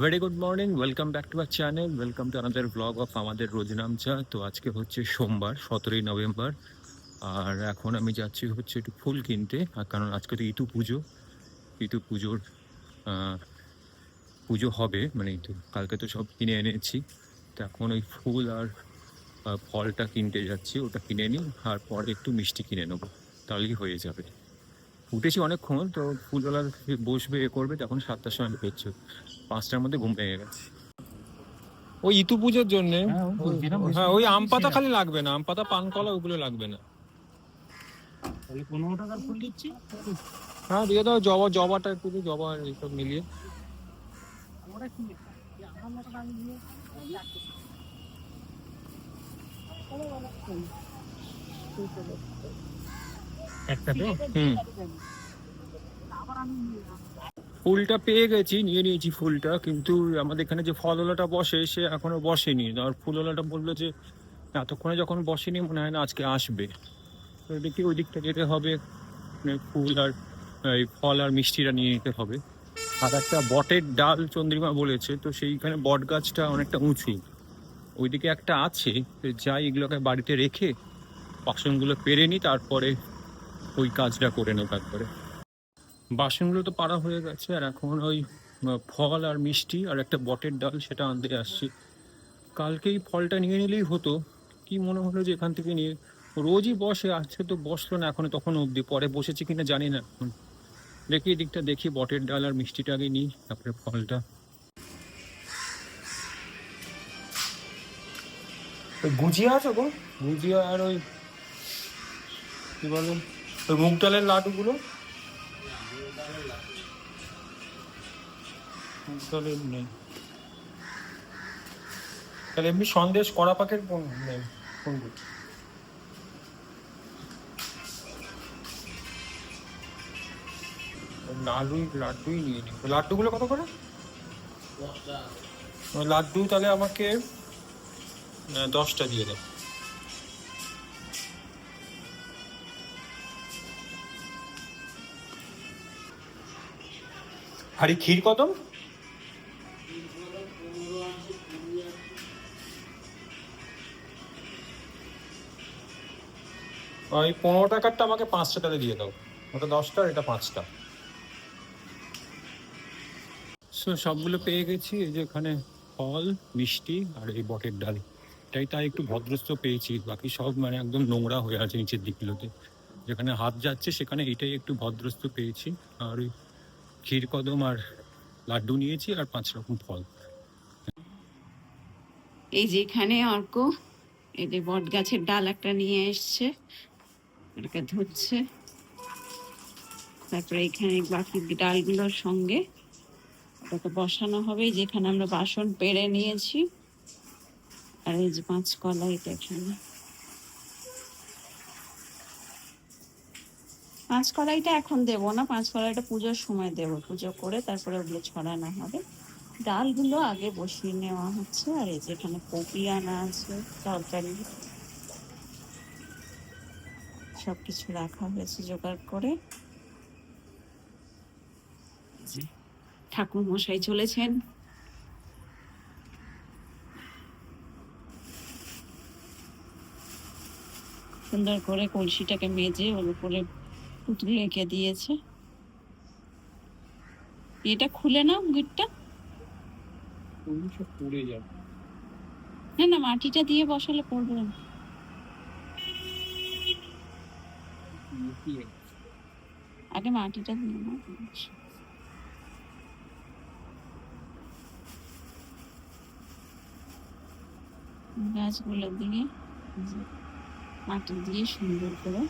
Very good morning welcome back to our channel welcome to another blog of আমাদের রোজনামচা তো আজকে হচ্ছে সোমবার, সতেরোই নভেম্বর। আর এখন আমি যাচ্ছি হচ্ছে একটু ফুল কিনতে। আর কারণ আজকে তো ইতু পুজো। ইতু পুজোর পুজো হবে। মানে কালকে তো সব কিনে এনেছি। তো এখন ওই ফুল আর ফলটা কিনতে যাচ্ছি। ওটা কিনে নিই। আর পরে একটু মিষ্টি কিনে নেব। তাহলেই হয়ে যাবে। উঠেছি অনেকক্ষণ তো ফুলওয়ালা বসবে এ করবে তখন সাতটার সময় বেরোচ্ছে পাঁচটার মধ্যে ঘুম ভেঙে গেছে। ওই ইতু পুজোর জন্য? হ্যাঁ, ওই হ্যাঁ ওই আম পাতা খালি লাগবে না আম পাতা পান কলা ওগুলো লাগবে না। পনেরো টাকার ফুল দিচ্ছি? হ্যাঁ দিয়ে দাও জবা জবাটা একটু জবা আর এইসব মিলিয়ে। তো? হুম। ফুলটা পেয়ে গেছি নিয়ে নিয়েছি ফুলটা কিন্তু আমাদের এখানে যে ফলওয়ালাটা বসে সে এখনও বসেনি। আর ফুলওয়ালাটা বলল যে এতক্ষণে যখন বসেনি মনে হয় না আজকে আসবে। তো দেখি ওই দিকটা যেতে হবে মানে ফুল আর এই ফল আর মিষ্টিটা নিয়ে নিতে হবে। আর একটা বটের ডাল চন্দ্রিমা বলেছে তো সেইখানে বট গাছটা অনেকটা উঁচু। ওইদিকে একটা আছে যাই এগুলোকে বাড়িতে রেখে বাসনগুলো পেরে নিই তারপরে ওই কাজটা করে নেব তারপরে। বাসনগুলো তো পাড়া হয়ে গেছে আর এখন ওই ফল আর মিষ্টি আর একটা বটের ডাল সেটা আনতে আসছি। কালকেই ফলটা নিয়ে নিলেই হতো। কি মনে হলো যে এখান থেকে নিয়ে রোজই বসে আজকে তো বসল না এখনও তখন অবধি পরে বসেছে কিনা জানি না এখন। দেখি এদিকটা দেখি বটের ডাল আর মিষ্টিটা আগে নিই তারপরে ফলটা। ওই গুজিয়া আছে গো? গুজিয়া আর ওই কি বলে? ওই মুগ ডালের লাডুগুলো? মুগ ডালের নেই তাহলে এমনি সন্দেশ কড়া পাকের নেই? কোনগুলো? লাডুই লাড্ডুই নিয়ে নিই লাড্ডুগুলো কত করে? লাড্ডু তাহলে আমাকে দশটা দিয়ে দেয় এই ক্ষীর কত? ওই পনেরো টাকারটা আমাকে পাঁচটা তাহলে দিয়ে দাও। ওটা দশটা এটা পাঁচটা। সো সবগুলো পেয়ে গেছি, এই যে এখানে ফল, মিষ্টি আর এই বটের ডাল। এটাই তাই একটু ভদ্রস্থ পেয়েছি, বাকি সব মানে একদম নোংরা হয়ে আছে নিচের দিকগুলোতে। যেখানে হাত যাচ্ছে সেখানে এটাই একটু ভদ্রস্থ পেয়েছি। আর ওই ক্ষীর কদম আর লাড্ডু নিয়েছি আর পাঁচ রকম ফল। এই যে এখানে অর্ক, এই যে বট গাছের ডাল একটা নিয়ে এসছে এটাকে ধুচ্ছে। তারপরে এখানে বাকি ডালগুলোর সঙ্গে ওটাকে বসানো হবে। যেখানে আমরা বাসন পেরে নিয়েছি। আর এই যে পাঁচ কলা এটা এখানে। পাঁচ কলাইটা এখন দেবো না পাঁচ কলাইটা পুজোর সময় দেবো। পুজো করে তারপরে ওগুলো ছড়ানো হবে। ডালগুলো আগে বসিয়ে নেওয়া হচ্ছে আর এই যেখানে কপি আনা আছে তরকারি। সবকিছু রাখা হয়েছে জোগাড় করে। ঠাকুর মশাই চলেছেন। সুন্দর করে কলসিটাকে মেজে ওর উপরে পুতুল এঁকে দিয়েছে। এটা খুলে নাও গিটটা পড়ে যাবে? না না মাটিটা দিয়ে বসালে পড়বে না। আগে মাটিটা দিয়ে নাও। গাছগুলো দিয়ে মাটি দিয়ে সুন্দর করে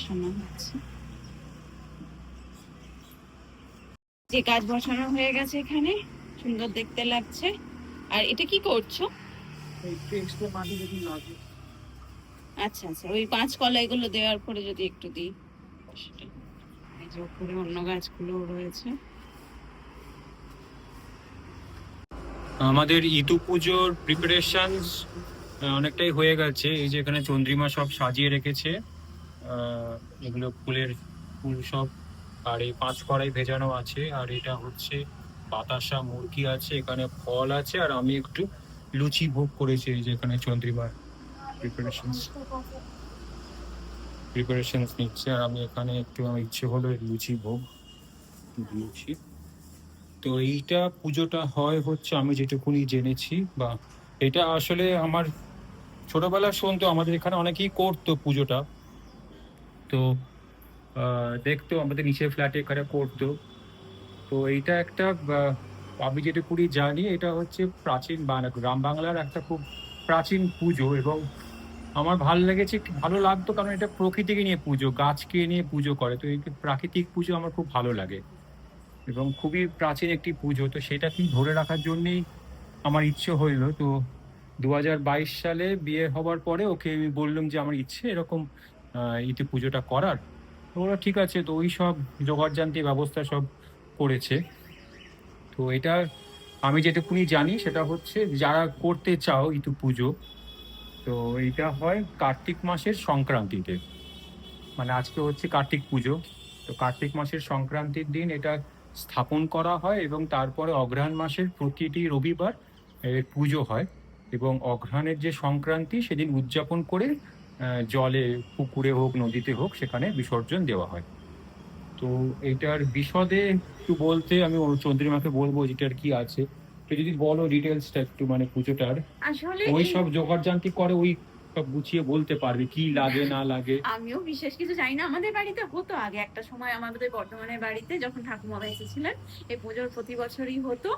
বসানো হচ্ছে। যে গাছ বসানো হয়ে গেছে এখানে সুন্দর দেখতে লাগছে। আর এটা কি করছ? আচ্ছা আচ্ছা ওই পাঁচ কলা এগুলো দেওয়ার পরে যদি একটু দিই। সেটা এই যে উপরে অন্য গাছগুলো রয়েছে। আমাদের ইতু পুজোর প্রিপারেশন অনেকটাই হয়ে গেছে। এই যে এখানে চন্দ্রিমা সব সাজিয়ে রেখেছে। এগুলো ফুলের ফুল সব, আর এই পাঁচ কড়াই ভেজানো আছে, আর এটা হচ্ছে বাতাসা মুরগি আছে, এখানে ফল আছে, আর আমি একটু লুচি ভোগ করেছি এই যে এখানে চন্দ্রিমার প্রিপারেশনস প্রিপারেশনস নিচ্ছে, আর আমি এখানে একটু, আমার ইচ্ছে হলো লুচি ভোগ দিয়েছি। তো এইটা পুজোটা হয় হচ্ছে, আমি যেটুকুনি জেনেছি, বা এটা আসলে আমার ছোটবেলা শুনতো আমাদের এখানে অনেকেই করতো পুজোটা। তো দেখতো আমাদের নিচের ফ্ল্যাটে এখানে করতো। তো এইটা একটা আমি যেটুকুনি জানি, এটা হচ্ছে প্রাচীন গ্রাম বাংলার একটা খুব প্রাচীন পুজো এবং আমার ভালো লেগেছে, ভালো লাগতো কারণ এটা প্রকৃতিকে নিয়ে পুজো, গাছকে নিয়ে পুজো করে। তো এই প্রাকৃতিক পুজো আমার খুব ভালো লাগে এবং খুবই প্রাচীন একটি পুজো। তো সেটাকেই ধরে রাখার জন্যেই আমার ইচ্ছে হইল। তো দু হাজার বাইশ সালে বিয়ে হবার পরে ওকে আমি বললাম যে, আমার ইচ্ছে এরকম ইতি পুজোটা করার। তো ওরা ঠিক আছে, তো ওই সব জোগাড়যান্ত্রিক ব্যবস্থা সব করেছে। তো এটা আমি যেটুকুনি জানি সেটা হচ্ছে যারা করতে চাও ইতু পুজো, তো এইটা হয় কার্তিক মাসের সংক্রান্তিতে। মানে আজকে হচ্ছে কার্তিক পুজো। তো কার্তিক মাসের সংক্রান্তির দিন এটা স্থাপন করা হয় এবং তারপরে অঘ্রাণ মাসের প্রতিটি রবিবার পুজো হয় এবং অঘ্রাণের যে সংক্রান্তি সেদিন উদযাপন করে জলে পুকুরে হোক নদীতে হোক সেখানে বিসর্জন দেওয়া হয়। তো এইটার বিশদে একটু বলতে আমি চন্দ্রিমাকে বলব যেটার কি আছে। তো যদি বলো ডিটেলসটা একটু মানে পুজোটার। ওই সব জোগাড় যান্ত্রিক করে ওই সব গুছিয়ে বলতে পারবে কি লাগে না লাগে। আমিও বিশেষ কিছু জানি না। আমাদের বাড়িতে হতো আগে একটা সময় আমাদের বর্তমানের বাড়িতে যখন ঠাকুমারা এসেছিলেন এই পুজোর প্রতি বছরই হতো।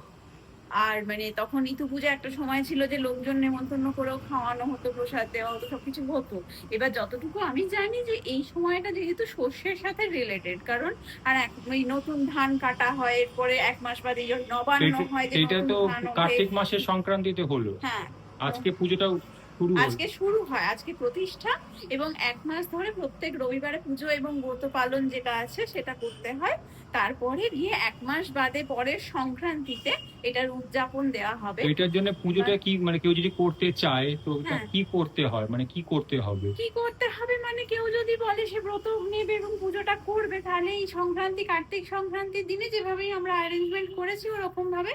আর মানে তখন ইতু পূজা একটা সময় ছিল যে লোকজন নেমন্তন্ন করেও খাওয়ানো হতো প্রসাদ দেওয়া হতো সবকিছু হতো। এবার যতটুকু আমি জানি যে এই সময়টা যেহেতু শস্যের সাথে রিলেটেড কারণ আর এক ওই নতুন ধান কাটা হয় এরপরে এক মাস বাদ এই নবান্ন হয় যে তো কার্তিক মাসের সংক্রান্তিতে হলো। হ্যাঁ। আজকে পুজোটা আজকে শুরু হয় আজকে প্রতিষ্ঠা এবং এক মাস ধরে প্রত্যেক রবিবারে পুজো এবং ব্রত পালন যেটা আছে সেটা করতে হয়। তারপরে গিয়ে এক মাস বাদে পরের সংক্রান্তিতে এটার উদযাপন দেওয়া হবে। এটার জন্য পুজোটা কি মানে কেউ যদি করতে চায় তো হ্যাঁ। কি করতে হয়? মানে কি করতে হবে? কি করতে হবে মানে কেউ যদি বলে সে ব্রত নেবে এবং পুজোটা করবে তাহলে এই সংক্রান্তি কার্তিক সংক্রান্তির দিনে যেভাবেই আমরা অ্যারেঞ্জমেন্ট করেছি ওরকম ভাবে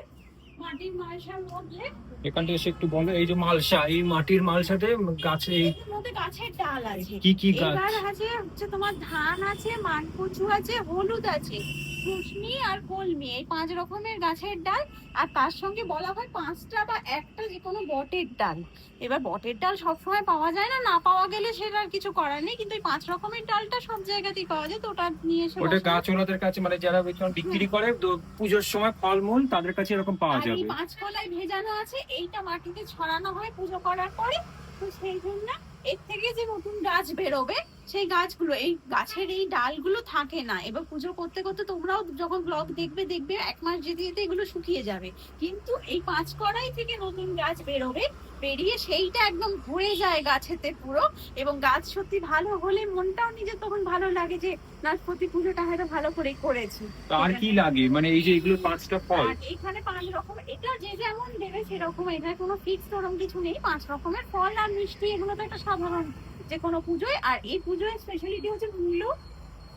মাটির মালসার মধ্যে এখান থেকে এসে একটু বলো এই যে মালসা এই মাটির মালসাতে গাছে এই মধ্যে গাছের ডাল আছে। কি কি গাছ? আছে হচ্ছে তোমার ধান আছে মানকচু আছে হলুদ আছে কুশনি আর কলমি এই পাঁচ রকমের গাছের ডাল। আর তার সঙ্গে বলা হয় পাঁচটা বা একটা যে কোনো বটের ডাল। এবার বটের ডাল সবসময় পাওয়া যায় না না পাওয়া গেলে সেটার কিছু করার নেই। কিন্তু এই পাঁচ রকমের ডালটা সব জায়গাতেই পাওয়া যায় তো ওটা নিয়ে এসে ওটা গাছ ওনাদের কাছে মানে যারা বিক্রি করে তো পুজোর সময় ফলমূল তাদের কাছে এরকম পাওয়া আর যাবে। পাঁচ কলাই ভেজানো আছে এইটা মাটিতে ছড়ানো হয় পুজো করার পরে, তো সেই জন্য এর থেকে যে নতুন গাছ বেরোবে, সেই গাছগুলো, এই গাছের এই ডালগুলো থাকে না। এবার পুজো করতে করতে তোমরাও যখন ব্লগ দেখবে দেখবে এক মাস যেতে যেতে এগুলো শুকিয়ে যাবে। কিন্তু এই পাঁচ কড়াই থেকে নতুন গাছ বেরোবে বেরিয়ে সেইটা একদম ভরে যায় গাছেতে পুরো। এবং গাছ সত্যি ভালো হলে মনটাও নিজের তখন ভালো লাগে যে না প্রতি পুজোটা হয়তো ভালো করে করেছি। আর কি লাগে? মানে এই যে এগুলো পাঁচটা ফল। এখানে পাঁচ রকম এটা যে যেমন দেবে সেরকম। এখানে কোনো ফিক্সড ওরকম কিছু নেই। পাঁচ রকমের ফল আর মিষ্টি এগুলো তো একটা সাধারণ যে কোনো পুজোয়। আর এই পুজোয় স্পেশালিটি হচ্ছে মূল্য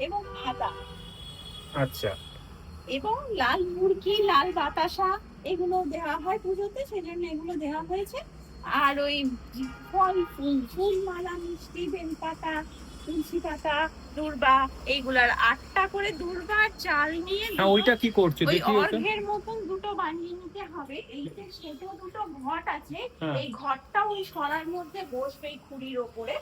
এবং আদা আচ্ছা। এবং লাল মুরগি লাল বাতাসা এগুলো দেওয়া হয় পুজোতে। সেজন্য এগুলো দেওয়া হয়েছে। আর ওই ফল ফুল ফুল মালা মিষ্টি বেলপাতা তুলসী পাতা দূর্বা এইগুলার আটটা করে দূর্বা চাল নিয়ে হ্যাঁ ওইটা কি করছ? দেখি অর্ঘের মতন দুটো বানিয়ে নিতে হবে। ছোট দুটো ঘট আছে। হ্যাঁ। এই ঘরটা ওই সরার মধ্যে বসবে এই খুঁড়ির ওপরে।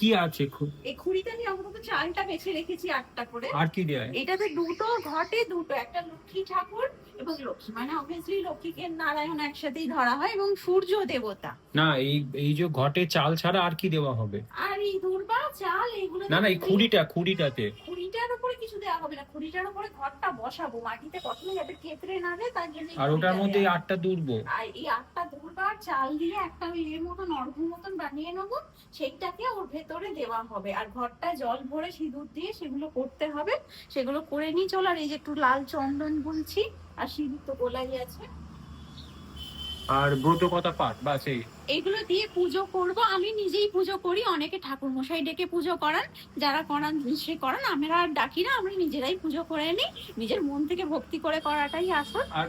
কি আছে এই খুঁড়িতে আমি অন্তত চালটা বেছে রেখেছি আটটা করে। আর কি দেয় এটাতে দুটো ঘটে দুটো একটা লক্ষ্মী ঠাকুর এবং লক্ষ্মী মানে অবভিয়াসলি লক্ষ্মীকে নারায়ণ একসাথেই ধরা হয় এবং সূর্য দেবতা। না এই এই যে ঘটে চাল ছাড়া আর কি দেওয়া হবে? আর এই দুর্বা চাল এগুলো না না এই খুঁড়িটা খুঁড়িটাতে। খুঁড়িটার কিছু দেওয়া হবে না। খুঁড়িটার উপরে ঘরটা বসাবো মাটিতে প্রথমে যাতে ক্ষেত্রে না দেয় তার জন্য আর ওটার মধ্যে এই আটটা দুর্ব আর এই আটটা দুর্বার চাল দিয়ে একটা ওই এর মতন অর্ঘ মতন বানিয়ে নেব। সেইটাকে ওর ভেতরে দেওয়া হবে। আর ঘরটা জল ভরে সিঁদুর দিয়ে সেগুলো করতে হবে। সেগুলো করে নিয়ে চল আর এই যে একটু লাল চন্দন বলছি আর সিঁদুর তো গোলাই আছে। আর ব্রত কথা পাঠ বা সেই এইগুলো দিয়ে পুজো করব। আমি নিজেই পুজো করি অনেকে ঠাকুর মশাই ডেকে পুজো করান যারা করান সে করান। আমরা আর ডাকি না আমরা নিজেরাই পুজো করে নিই। নিজের মন থেকে ভক্তি করে করাটাই আসল। আর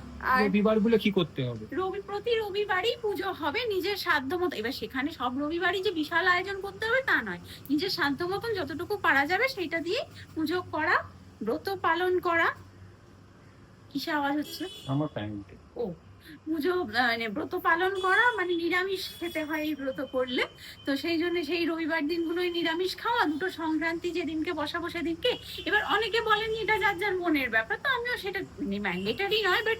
কি করতে হবে? রবি প্রতি রবিবারই পুজো হবে নিজের সাধ্য মতো। এবার সেখানে সব রবিবারই যে বিশাল আয়োজন করতে হবে তা নয়। নিজের সাধ্য মতন যতটুকু পারা যাবে সেটা দিয়ে পুজো করা ব্রত পালন করা। কিসে আওয়াজ হচ্ছে? আমার প্যান্টে ও পুজো মানে ব্রত পালন করা মানে নিরামিষ খেতে হয় এই ব্রত করলে। তো সেই জন্য সেই রবিবার দিনগুলোই নিরামিষ খাওয়া, দুটো সংক্রান্তি যেদিনকে বসাবো সেদিনকে। এবার অনেকে বলেন এটা যার যার মনের ব্যাপার, তো আমিও সেটা ম্যান্ডেটারি নয় বাট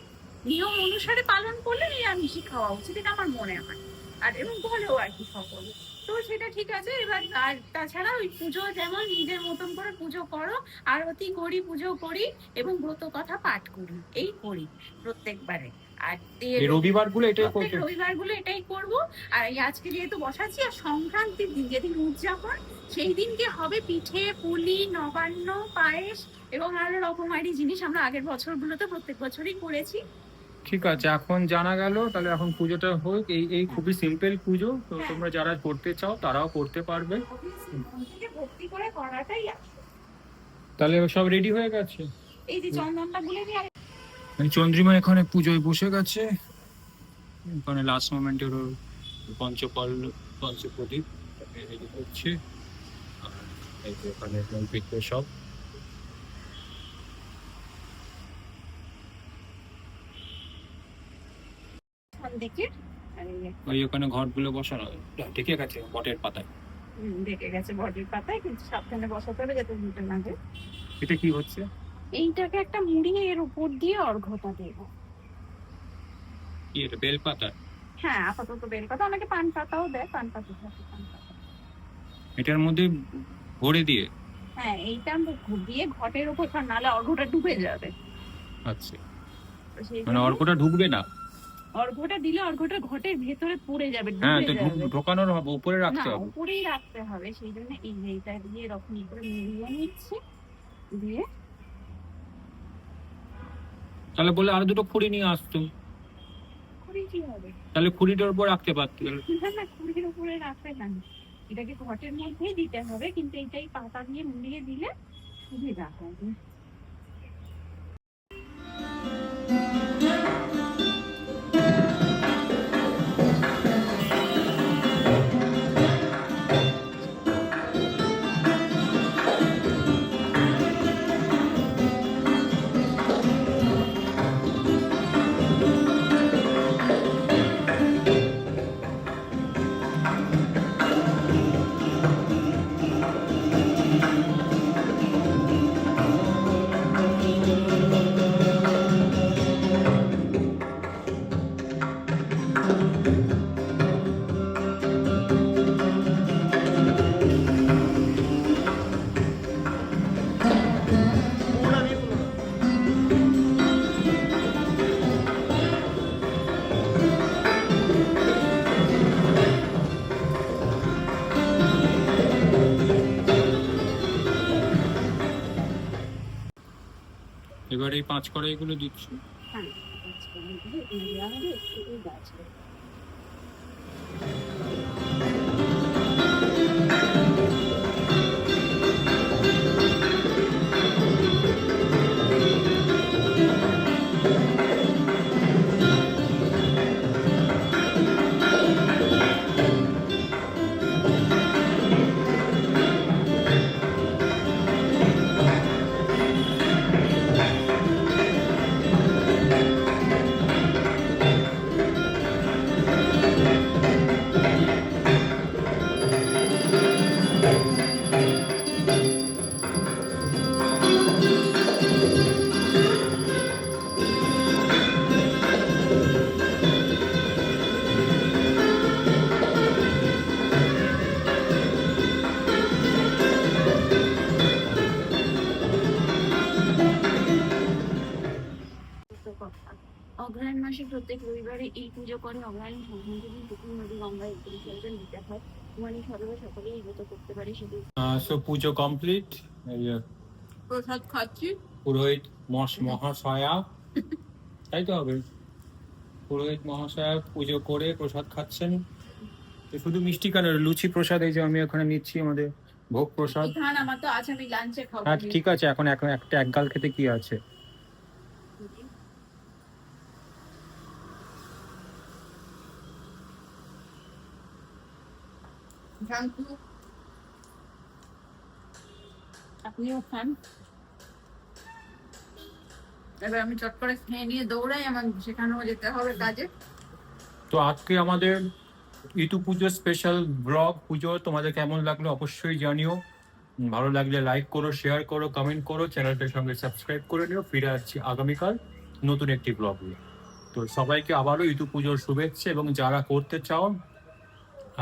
নিয়ম অনুসারে পালন করলে নিরামিষই খাওয়া উচিত, এটা আমার মনে হয়। আর এবং বলেও আর কি সকলে। তো সেটা ঠিক আছে, এবার আর তাছাড়া ওই পুজো যেমন নিজের মতন করে পুজো করো, আরতি করি, পুজো করি, এবং ব্রত কথা পাঠ করি, এই করি প্রত্যেকবারে। আর দিয়ে রবিবারগুলো এটাই প্রত্যেক করতে রবিবারগুলো এটাই করব। আর এই আজকে যেহেতু বসাচ্ছি আর সংক্রান্তির দিন যেদিন উদযাপন সেই দিনকে হবে পিঠে পুলি নবান্ন পায়েস এবং আরও রকমারি জিনিস আমরা আগের বছরগুলোতে প্রত্যেক বছরই করেছি। ঠিক আছে এখন জানা গেল তাহলে এখন পুজোটা হোক। এই এই খুবই সিম্পল পুজো তো হ্যাঁ। তোমরা যারা করতে চাও তারাও করতে পারবে। তাহলে সব রেডি হয়ে গেছে? এই যে চন্দনটা গুলে চন্দ্রিমা এখানে পুজোয় বসে গেছে। ওখানে লাস্ট মোমেন্টে ওর পঞ্চপল পঞ্চপ্রদীপ রেডি করছে এই যে ওখানে পিঠে সব। ওই ওখানে ঘরগুলো বসানো ঠিক গেছে বটের পাতায়। ঢেকে গেছে বডির পাতায় কিন্তু সাবধানে বসাতে হবে যাতে না। এটা কি হচ্ছে? এইটাকে একটা মুড়িয়ে এর উপর দিয়ে অর্ঘ্যটা দেবো। কি এটা বেল পাতা হ্যাঁ আপাতত বেল পাতা অনেকে পান পাতাও দেয় পান পাতা এটার মধ্যে ভরে দিয়ে? হ্যাঁ এইটা দিয়ে ঘটের উপর কারণ নাহলে অর্ঘ্যটা ডুবে যাবে। আচ্ছা। মানে জন্য ঢুকবে না? অর্ঘ্যটা দিলে অর্ঘ্যটা ঘটের ভেতরে পড়ে যাবে হ্যাঁ তো ঢোকানোর হবে উপরে রাখতে হবে। উপরেই রাখতে হবে সেই জন্য এই এইটা দিয়ে এরকম করে মিলিয়ে নিচ্ছি দিয়ে তাহলে বলে আরও দুটো খুঁড়ি নিয়ে আসতো খুঁড়ি কি হবে? তাহলে খুঁড়িটার উপর রাখতে পারতো। না না খুঁড়ির উপরে রাখবে না। এটাকে ঘটের মধ্যেই দিতে হবে কিন্তু এইটাই পাতা দিয়ে মুড়িয়ে দিলে সুবিধা হবে। এবার এই পাঁচ কড়াইগুলো দিচ্ছি। হ্যাঁ গাছে। প্রত্যেক রবিবারে এই পুজো করে অগ্রহায়ণ সংক্রান্তি দিন পুকুর নদী গঙ্গায় একটু বিসর্জন দিতে হয় মানে সর্বে সকলেই এই ব্রত করতে পারে সেটি সো পুজো কমপ্লিট প্রসাদ খাচ্ছি। পুরোহিত মহাশয়া তাই তো হবে? পুরোহিত মহাশয় পুজো করে প্রসাদ খাচ্ছেন। তো শুধু মিষ্টি কেন লুচি প্রসাদ এই যে আমি ওখানে নিচ্ছি আমাদের ভোগ প্রসাদ। ধান আমার তো আছে আমি হ্যাঁ ঠিক আছে এখন এখন একটা এক গাল খেতে কি আছে? ইউ আপনিও খান। এবার আমি চট করে খেয়ে নিয়ে দৌড়াই আমার সেখানেও যেতে হবে কাজে। তো আজকে আমাদের ইতু পুজো স্পেশাল ব্লগ পুজো তোমাদের কেমন লাগল অবশ্যই জানিও। ভালো লাগলে লাইক করো শেয়ার করো কমেন্ট করো চ্যানেলটার সঙ্গে সাবস্ক্রাইব করে নিও। ফিরে আসছি আগামীকাল নতুন একটি ব্লগ নিয়ে। তো সবাইকে আবারও ইতু পুজোর শুভেচ্ছা এবং যারা করতে চাও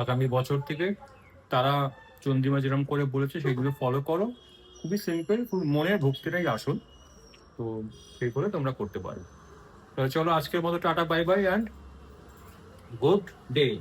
আগামী বছর থেকে তারা চন্দ্রিমা যেরকম করে বলেছে, সেগুলো ফলো করো। খুবই সিম্পল খুব মনের ভক্তিটাই আসল। তো সেই করে তোমরা করতে পারো। তাহলে চলো আজকের মতো tata bye bye and good day